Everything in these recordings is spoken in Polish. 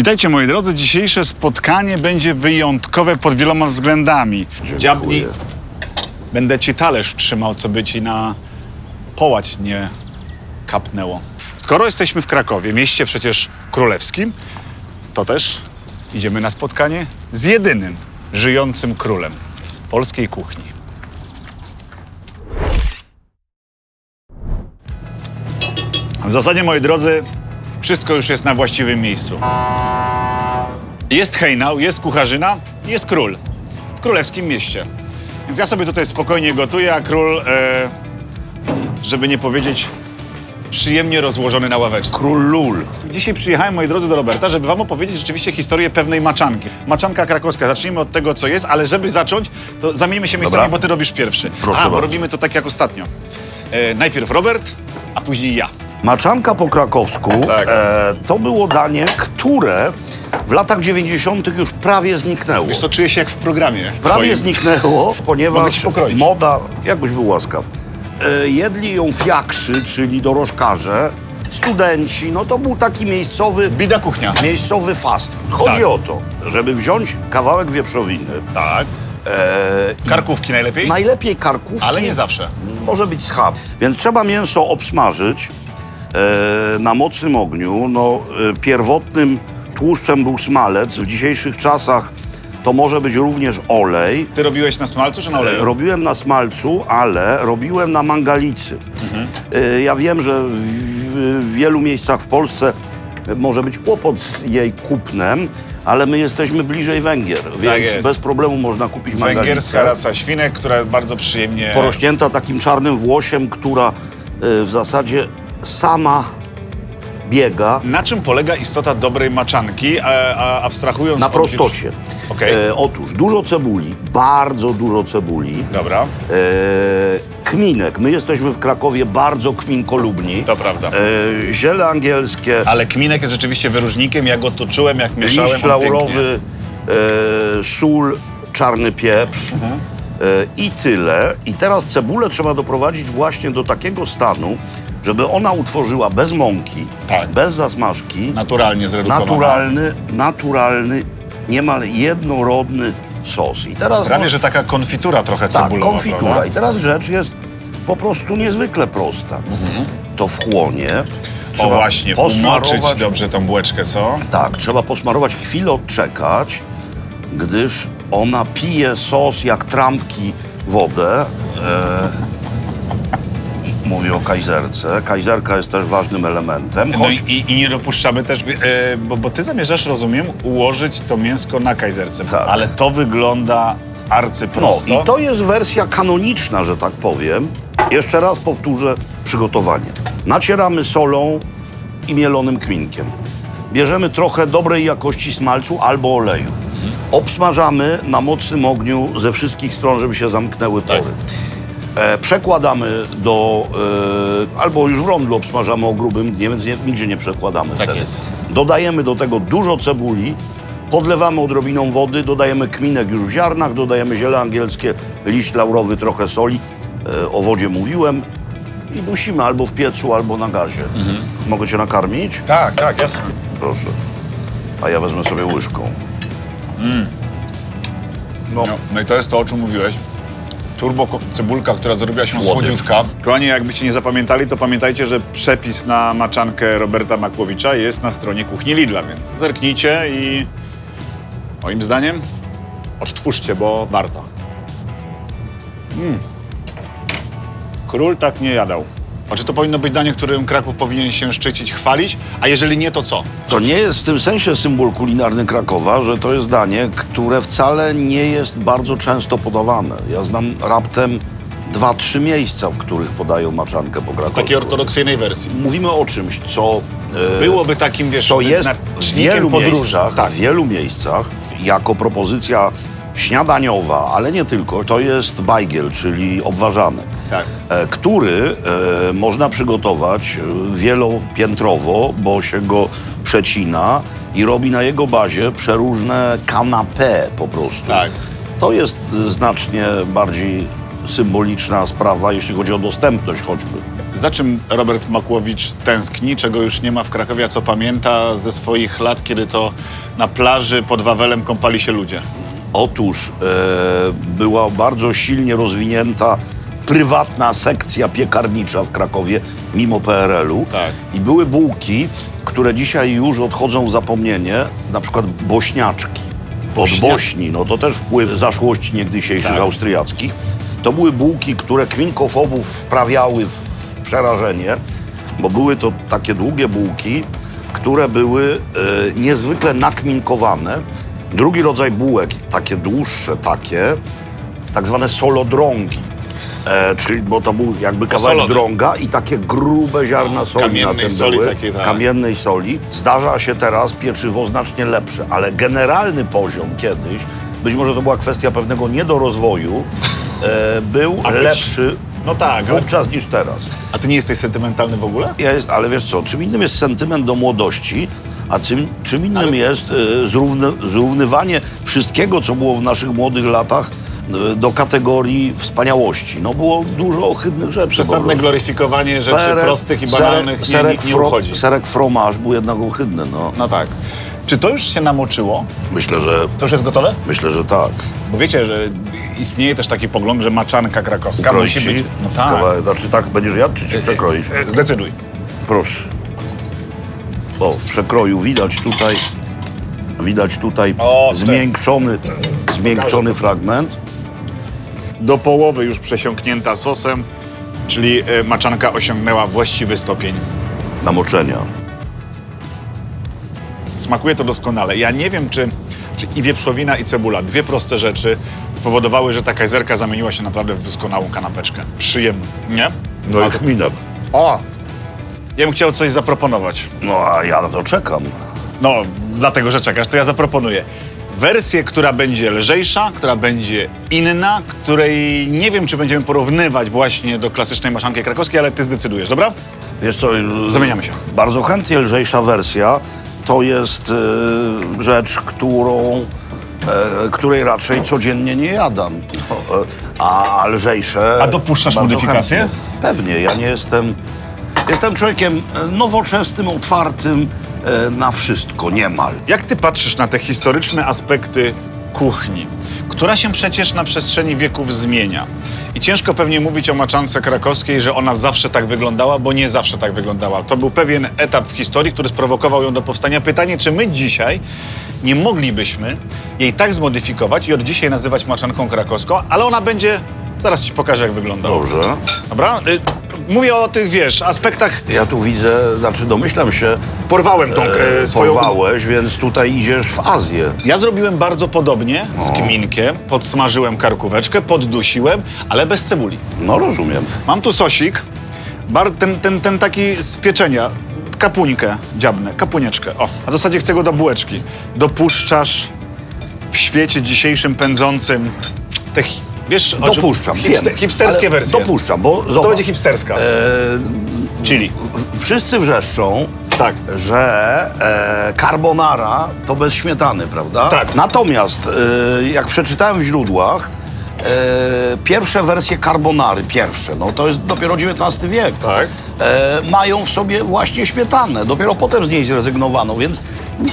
Witajcie moi drodzy, dzisiejsze spotkanie będzie wyjątkowe pod wieloma względami. Dziabni, będę ci talerz trzymał, co by ci na połać nie kapnęło. Skoro jesteśmy w Krakowie, mieście przecież królewskim, to też idziemy na spotkanie z jedynym żyjącym królem polskiej kuchni. W zasadzie, moi drodzy, wszystko już jest na właściwym miejscu. Jest hejnał, jest kucharzyna, jest król w królewskim mieście. Więc ja sobie tutaj spokojnie gotuję, a król, e, żeby nie powiedzieć, przyjemnie rozłożony na ławeczce. Król Lul. Dzisiaj przyjechałem, moi drodzy, do Roberta, żeby wam opowiedzieć rzeczywiście historię pewnej maczanki. Maczanka krakowska. Zacznijmy od tego, co jest, ale żeby zacząć, to zamieńmy się miejscami, Dobra. bo ty robisz pierwszy. Proszę a, bo bardzo. robimy to tak jak ostatnio. E, najpierw Robert, a później ja. Maczanka po krakowsku Tak. e, to było danie, które w latach 90. już prawie zniknęło. Wiesz co, czuję się jak w programie Prawie twoim. zniknęło, Mogę ponieważ pokroić. moda, jakbyś był łaskaw, e, jedli ją fiakrzy, czyli dorożkarze, studenci, no to był taki miejscowy, Bida kuchnia. miejscowy fast food. Chodzi Tak. o to, żeby wziąć kawałek wieprzowiny, Tak. e, Karkówki najlepiej? najlepiej karkówki, Ale nie zawsze. może być schab. Więc trzeba mięso obsmażyć na mocnym ogniu. No, e, pierwotnym tłuszczem był smalec. W dzisiejszych czasach to może być również olej. Ty robiłeś na smalcu czy na oleju? Robiłem na smalcu, ale robiłem na mangalicy. E, Ja wiem, że w, w wielu miejscach w Polsce może być kłopot z jej kupnem, ale my jesteśmy bliżej Węgier, więc Tak jest. bez problemu można kupić mangalicę. Węgierska rasa świnek, która bardzo przyjemnie... porośnięta takim czarnym włosiem, która w zasadzie sama biega Na czym polega istota dobrej maczanki, a, a abstrahując na od- prostocie. Okej. E, otóż dużo cebuli, bardzo dużo cebuli, Dobra, e, kminek. My jesteśmy w Krakowie bardzo kminkolubni. to prawda. E, ziele angielskie, Ale kminek jest rzeczywiście wyróżnikiem. Ja go toczyłem, jak mieszałem. liść on pięknie. laurowy, e, sól, czarny pieprz. Mhm. E, I tyle. I teraz cebulę trzeba doprowadzić właśnie do takiego stanu, żeby ona utworzyła bez mąki, Tak. bez zasmażki, Naturalnie zredukowana. naturalny, naturalny, niemal jednorodny sos. I teraz Prawie, mo- że taka konfitura trochę tak, cebulowa, konfitura. prawda? I teraz rzecz jest po prostu niezwykle prosta. To wchłonie. O Trzeba właśnie, umoczyć posmarować dobrze tą bułeczkę, co? tak, trzeba posmarować, chwilę odczekać, gdyż ona pije sos jak trampki wodę. E, mówię o kajzerce. Kajzerka jest też ważnym elementem. No Choć, i, i nie dopuszczamy też, e, bo, bo ty zamierzasz, rozumiem, ułożyć to mięsko na kajzerce. Tak. Ale to wygląda no, arcyprosto. i to jest wersja kanoniczna, że tak powiem. Jeszcze raz powtórzę przygotowanie. Nacieramy solą i mielonym kminkiem. Bierzemy trochę dobrej jakości smalcu albo oleju. Obsmażamy na mocnym ogniu ze wszystkich stron, żeby się zamknęły Tak. E, przekładamy do, e, albo już w rondlu obsmażamy o grubym dnie, więc nie, nigdzie nie przekładamy Tak wtedy. jest. Dodajemy do tego dużo cebuli, podlewamy odrobiną wody, dodajemy kminek już w ziarnach, dodajemy ziele angielskie, liść laurowy, trochę soli, e, o wodzie mówiłem i dusimy albo w piecu, albo na gazie. Mhm. Mogę cię nakarmić? Tak, tak, jasne. Proszę. A ja wezmę sobie łyżką. No. No, i to jest to, o czym mówiłeś. Turbo cebulka, która zrobiła się Słodycz. słodziutka. Kochani, jakbyście nie zapamiętali, to pamiętajcie, że przepis na maczankę Roberta Makłowicza jest na stronie kuchni Lidla, więc zerknijcie i moim zdaniem odtwórzcie, bo warto. Mm. Król tak nie jadał. A czy to powinno być danie, którym Kraków powinien się szczycić, chwalić? A jeżeli nie, to co? To nie jest w tym sensie symbol kulinarny Krakowa, że to jest danie, które wcale nie jest bardzo często podawane. Ja znam raptem dwa, trzy miejsca, w których podają maczankę po W krakowsku. takiej ortodoksyjnej wersji. Mówimy o czymś, co e, Byłoby takim, wiesz, to jest w znacznikiem wielu podróży. miejscach, Tak. w wielu miejscach jako propozycja śniadaniowa, ale nie tylko, to jest bajgiel, czyli obwarzany, Tak. e, który e, można przygotować e, wielopiętrowo, bo się go przecina i robi na jego bazie przeróżne kanapé po prostu. Tak. To jest e, znacznie bardziej symboliczna sprawa, jeśli chodzi o dostępność choćby. Za czym Robert Makłowicz tęskni, czego już nie ma w Krakowie, a co pamięta ze swoich lat, kiedy to na plaży pod Wawelem kąpali się ludzie? Otóż e, była bardzo silnie rozwinięta prywatna sekcja piekarnicza w Krakowie, mimo PRL-u. Tak. I były bułki, które dzisiaj już odchodzą w zapomnienie, na przykład bośniaczki. Od Bośni, no to też wpływ zaszłości niegdysiejszych Tak. austriackich. To były bułki, które kwinkofobów wprawiały w przerażenie, bo były to takie długie bułki, które były e, niezwykle nakminkowane. Drugi rodzaj bułek, takie dłuższe takie, tak zwane solodrągi. E, czyli, bo to był jakby kawałek drąga i takie grube ziarna soli na Kamiennej tym soli były. takiej, tak. Kamiennej soli. Zdarza się teraz pieczywo znacznie lepsze, ale generalny poziom kiedyś, być może to była kwestia pewnego niedorozwoju, e, był A lepszy No tak, ale, wówczas niż teraz. a ty nie jesteś sentymentalny w ogóle? Jest, ale wiesz co, czym innym jest sentyment do młodości, a czym, czym innym Ale- jest y, zrówny, zrównywanie wszystkiego, co było w naszych młodych latach y, do kategorii wspaniałości. No było dużo ohydnych rzeczy. Przesadne gloryfikowanie rzeczy Serek- prostych i serek- banalnych nie, serek, nie, nie uchodzi. Serek fromaż był jednak ohydny, no. No tak. Czy to już się namoczyło? Myślę, że, To już jest gotowe? myślę, że tak. Bo wiecie, że istnieje też taki pogląd, że maczanka krakowska musi być... No tak. Znaczy tak, będziesz jadł, czy ci przekroić? E, Zdecyduj. Proszę. O, w przekroju widać tutaj, widać tutaj O, te- zmiękczony, zmiękczony fragment. Do połowy już przesiąknięta sosem, czyli e, maczanka osiągnęła właściwy stopień. namoczenia. Smakuje to doskonale. Ja nie wiem, czy, czy i wieprzowina, i cebula, dwie proste rzeczy, spowodowały, że ta kajzerka zamieniła się naprawdę w doskonałą kanapeczkę. Przyjemnie, nie? No i to- chminek. O! Ja bym chciał coś zaproponować. No a ja na to czekam. No, dlatego, że czekasz, to ja zaproponuję. Wersję, która będzie lżejsza, która będzie inna, której nie wiem, czy będziemy porównywać właśnie do klasycznej maszanki krakowskiej, ale ty zdecydujesz, dobra? Wiesz co, Zamieniamy się. bardzo chętnie lżejsza wersja to jest y, rzecz, którą, e, której raczej codziennie nie jadam. E, a lżejsze... A dopuszczasz bardzo modyfikacje? chętnie. Pewnie, ja nie jestem... Jestem człowiekiem e, nowoczesnym, otwartym e, na wszystko, niemal. Jak ty patrzysz na te historyczne aspekty kuchni, która się przecież na przestrzeni wieków zmienia? I ciężko pewnie mówić o maczance krakowskiej, że ona zawsze tak wyglądała, bo nie zawsze tak wyglądała. To był pewien etap w historii, który sprowokował ją do powstania. Pytanie, czy my dzisiaj nie moglibyśmy jej tak zmodyfikować i od dzisiaj nazywać maczanką krakowską, ale ona będzie... Zaraz ci pokażę, jak wygląda. Dobrze. Dobra? Mówię o tych, wiesz, aspektach... Ja tu widzę, znaczy domyślam się, Porwałem tą e, e, swoją... porwałeś, więc tutaj idziesz w Azję. Ja zrobiłem bardzo podobnie z kminkiem. Podsmażyłem karkóweczkę, poddusiłem, ale bez cebuli. No rozumiem. Mam tu sosik, bar, ten, ten, ten taki z pieczenia, kapuńkę dziabnę, kapunieczkę. O, a w zasadzie chcę go do bułeczki. Dopuszczasz w świecie dzisiejszym pędzącym te, hi- wiesz, o czym- Dopuszczam, hipste, wiem, hipsterskie ale wersje. Dopuszczam, bo To zobacz, będzie hipsterska. e, Chili. wszyscy wrzeszczą, Tak. że e, carbonara to bez śmietany, prawda? Tak. Natomiast e, jak przeczytałem w źródłach, e, pierwsze wersje carbonary, pierwsze, no to jest dopiero XIX wiek, Tak. E, mają w sobie właśnie śmietanę. Dopiero potem z niej zrezygnowano, więc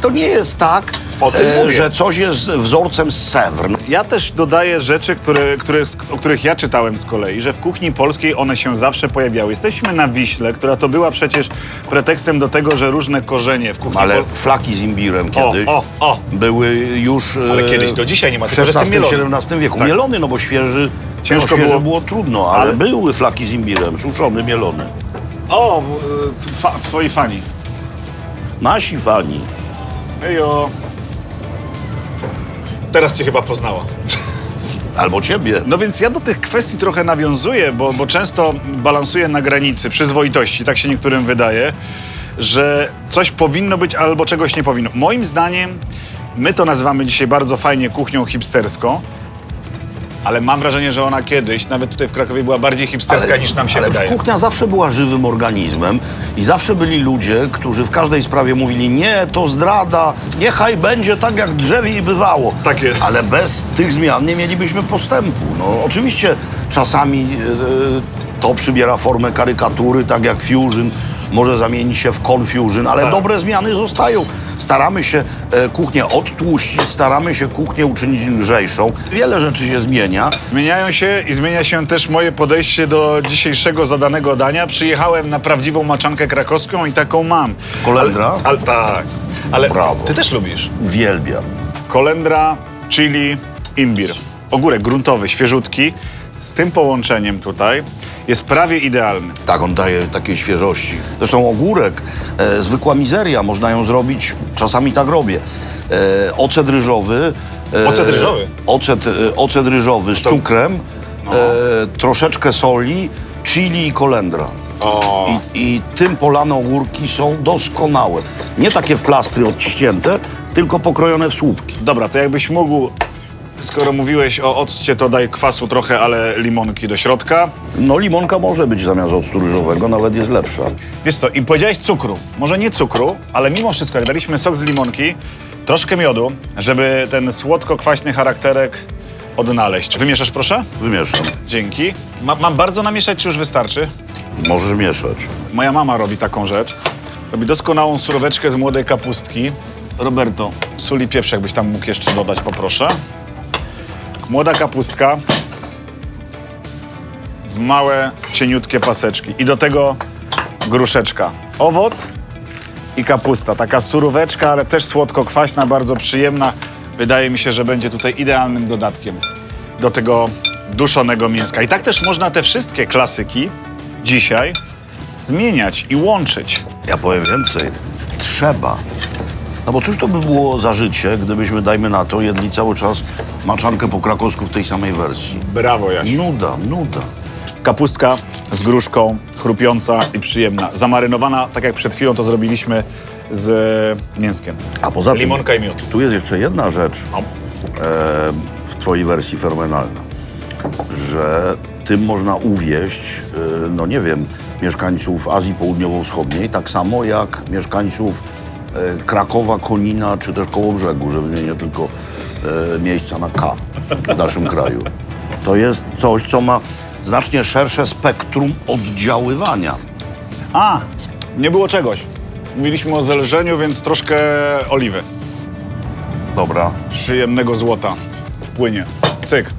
to nie jest tak, O tym mówię. że coś jest wzorcem z Sewr. No, Ja też dodaję rzeczy, które, które, o których ja czytałem z kolei, że w kuchni polskiej one się zawsze pojawiały. Jesteśmy na Wiśle, która to była przecież pretekstem do tego, że różne korzenie w kuchni Ale pol- flaki z imbirem kiedyś o, o. były już. Ale e, kiedyś do dzisiaj nie ma, W tylko że XVI, mielony. XVII wieku. Tak. Mielony, no bo świeży. Ciężko no, było. było. trudno, ale, Ale- były flaki z imbirem, suszony, mielony. O, e, fa, twoi fani. Nasi fani. Ejo. Teraz cię chyba poznała. Albo ciebie. No więc ja do tych kwestii trochę nawiązuję, bo, bo często balansuję na granicy przyzwoitości, tak się niektórym wydaje, że coś powinno być albo czegoś nie powinno. Moim zdaniem my to nazywamy dzisiaj bardzo fajnie kuchnią hipsterską, ale mam wrażenie, że ona kiedyś, nawet tutaj w Krakowie, była bardziej hipsterska niż nam się ale wydaje. kuchnia zawsze była żywym organizmem i zawsze byli ludzie, którzy w każdej sprawie mówili nie, to zdrada, niechaj będzie tak, jak drzewie i bywało. Tak jest. Ale bez tych zmian nie mielibyśmy postępu. No, oczywiście czasami e, to przybiera formę karykatury, tak jak Fusion może zamienić się w Confusion, ale Tak. dobre zmiany zostają. Staramy się e, kuchnię odtłuścić, staramy się kuchnię uczynić lżejszą. Wiele rzeczy się zmienia. Zmieniają się i zmienia się też moje podejście do dzisiejszego zadanego dania. Przyjechałem na prawdziwą maczankę krakowską i taką mam. Kolendra? Ale, tak. Ale Brawo. ty też lubisz. Uwielbiam. Kolendra, chili, imbir. Ogórek gruntowy, świeżutki. Z tym połączeniem tutaj jest prawie idealny. Tak, on daje takiej świeżości. Zresztą ogórek, e, zwykła mizeria, można ją zrobić, czasami tak robię. E, ocet ryżowy. E, Ocet ryżowy? Ocet, e, ocet ryżowy z cukrem, No. e, troszeczkę soli, chili i kolendra. O. I, I tym polane ogórki są doskonałe. Nie takie w plastry odciśnięte, tylko pokrojone w słupki. Dobra, to jakbyś mógł, skoro mówiłeś o occie, to daj kwasu trochę, ale limonki do środka. No limonka może być zamiast octu ryżowego, nawet jest lepsza. Wiesz co, i powiedziałeś cukru. Może nie cukru, ale mimo wszystko, jak daliśmy sok z limonki, troszkę miodu, żeby ten słodko-kwaśny charakterek odnaleźć. Wymieszasz proszę? Wymieszam. Dzięki. Ma, mam bardzo namieszać, czy już wystarczy? Możesz mieszać. Moja mama robi taką rzecz. Robi doskonałą suroweczkę z młodej kapustki. Roberto, sól i pieprz, jakbyś tam mógł jeszcze dodać, poproszę. Młoda kapustka w małe, cieniutkie paseczki. I do tego gruszeczka. Owoc i kapusta. Taka suróweczka, ale też słodko-kwaśna, bardzo przyjemna. Wydaje mi się, że będzie tutaj idealnym dodatkiem do tego duszonego mięska. I tak też można te wszystkie klasyki dzisiaj zmieniać i łączyć. Ja powiem więcej. Trzeba. No bo cóż to by było za życie, gdybyśmy, dajmy na to, jedli cały czas maczankę po krakowsku w tej samej wersji. Brawo, Jasiu. Nuda, nuda. Kapustka z gruszką, chrupiąca i przyjemna. Zamarynowana, tak jak przed chwilą to zrobiliśmy z mięskiem. A poza tym, Limonka i miód. tu jest jeszcze jedna rzecz e, w twojej wersji fenomenalna, że tym można uwieść, e, no nie wiem, mieszkańców Azji Południowo-Wschodniej, tak samo jak mieszkańców e, Krakowa, Konina czy też Kołobrzegu, żeby nie tylko e, miejsca na K w naszym kraju. To jest coś, co ma znacznie szersze spektrum oddziaływania. A, nie było czegoś. Mówiliśmy o zelżeniu, więc troszkę oliwy. Dobra, Przyjemnego złota wpłynie. Cyk.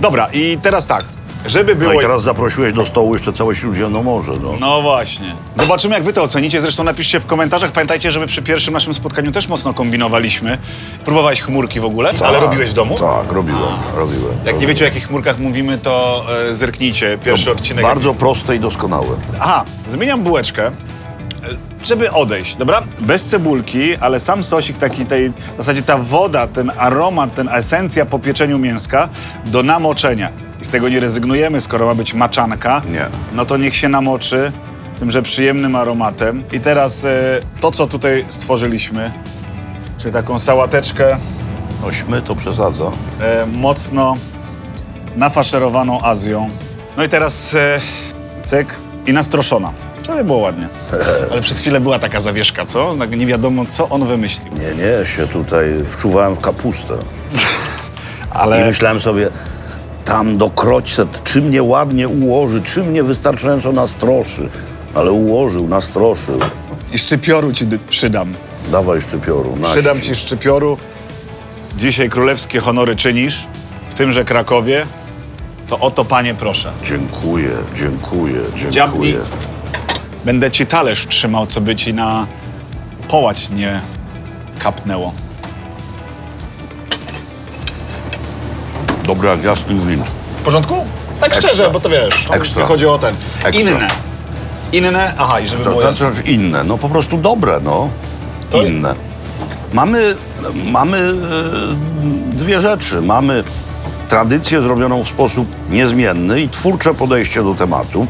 Dobra, i teraz tak. Żeby było... no i teraz zaprosiłeś do stołu jeszcze całe Śródziemnomorze. No. No właśnie. Zobaczymy, jak wy to ocenicie. Zresztą napiszcie w komentarzach. Pamiętajcie, żeby przy pierwszym naszym spotkaniu też mocno kombinowaliśmy. Próbowałeś chmurki w ogóle? Ale robiłeś w domu? Tak, robiłem, robiłem. Jak nie wiecie, o jakich chmurkach mówimy, to e, zerknijcie. Pierwszy odcinek. Bardzo proste i doskonałe. Aha, zmieniam bułeczkę, e, żeby odejść, dobra? Bez cebulki, ale sam sosik taki tej, w zasadzie ta woda, ten aromat, ten esencja po pieczeniu mięska do namoczenia. I z tego nie rezygnujemy, skoro ma być maczanka. Nie. No to niech się namoczy tymże przyjemnym aromatem. I teraz e, to, co tutaj stworzyliśmy, czyli taką sałateczkę Ośmy to przesadza. e, mocno nafaszerowaną Azją. No i teraz e, cyk i nastroszona. Żeby było ładnie. Ale przez chwilę była taka zawieszka, co? Tak Nie wiadomo, co on wymyślił. Nie, nie, się tutaj wczuwałem w kapustę. I Ale myślałem sobie, tam do kroćset, czy mnie ładnie ułoży, czy mnie wystarczająco nastroszy. Ale ułożył, nastroszył. i szczypioru ci przydam. Dawaj szczypioru, naść. Przydam ci szczypioru. Dzisiaj królewskie honory czynisz, w tymże Krakowie. To oto, panie, proszę. Dziękuję, dziękuję, dziękuję. Będę ci talerz trzymał, co by ci na połać nie kapnęło. Dobre jak jasny gwint. W porządku? Tak Ekstra. szczerze, bo to wiesz, to Ekstra. chodzi o ten. Ekstra. Inne. Inne, aha, i żeby było To jasne. znaczy inne, no po prostu dobre, no. To- Inne. Mamy, mamy e, dwie rzeczy. Mamy tradycję zrobioną w sposób niezmienny i twórcze podejście do tematu.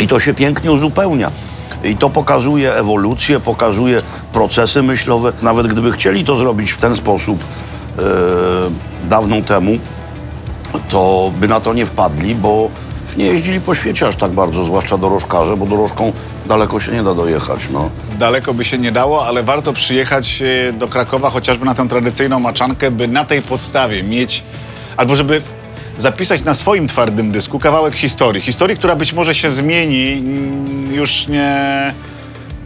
I to się pięknie uzupełnia. I to pokazuje ewolucję, pokazuje procesy myślowe. Nawet gdyby chcieli to zrobić w ten sposób e, dawno temu, to by na to nie wpadli, bo nie jeździli po świecie aż tak bardzo, zwłaszcza dorożkarze, bo dorożką daleko się nie da dojechać. No. Daleko by się nie dało, ale warto przyjechać e, do Krakowa chociażby na tę tradycyjną maczankę, by na tej podstawie mieć, albo żeby zapisać na swoim twardym dysku kawałek historii. Historii, która być może się zmieni mm, już nie,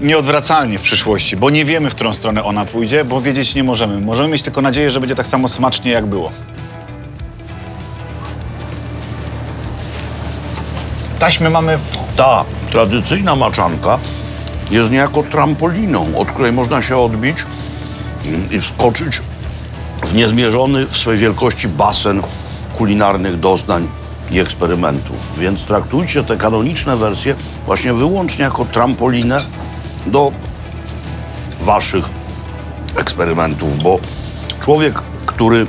nieodwracalnie w przyszłości, bo nie wiemy, w którą stronę ona pójdzie, bo wiedzieć nie możemy. Możemy mieć tylko nadzieję, że będzie tak samo smacznie, jak było. Taśmy mamy Ta tradycyjna maczanka jest niejako trampoliną, od której można się odbić mm, i wskoczyć w niezmierzony w swej wielkości basen kulinarnych doznań i eksperymentów. Więc traktujcie te kanoniczne wersje właśnie wyłącznie jako trampolinę do waszych eksperymentów, bo człowiek, który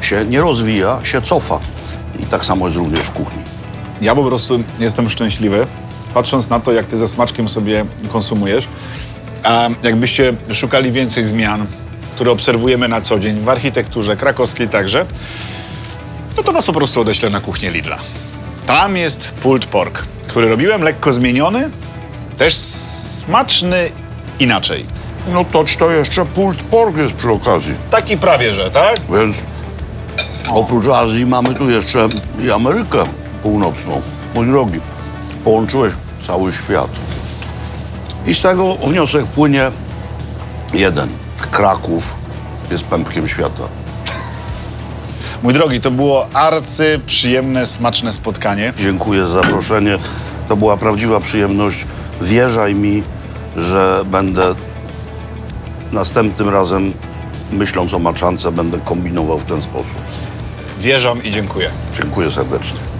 się nie rozwija, się cofa. I tak samo jest również w kuchni. Ja po prostu jestem szczęśliwy, patrząc na to, jak ty ze smaczkiem sobie konsumujesz. A jakbyście szukali więcej zmian, które obserwujemy na co dzień w architekturze krakowskiej także, no to was po prostu odeślę na kuchnię Lidla. Tam jest pulled pork, który robiłem lekko zmieniony, też smaczny inaczej. No toć to jeszcze pulled pork jest przy okazji. Taki prawie, że, tak? Więc oprócz Azji mamy tu jeszcze i Amerykę Północną. Mój drogi, połączyłeś cały świat. I z tego wniosek płynie jeden. Kraków jest pępkiem świata. Mój drogi, to było arcy przyjemne, smaczne spotkanie. Dziękuję za zaproszenie. To była prawdziwa przyjemność. Wierzaj mi, że będę następnym razem, myśląc o maczance, będę kombinował w ten sposób. Wierzam i dziękuję. Dziękuję serdecznie.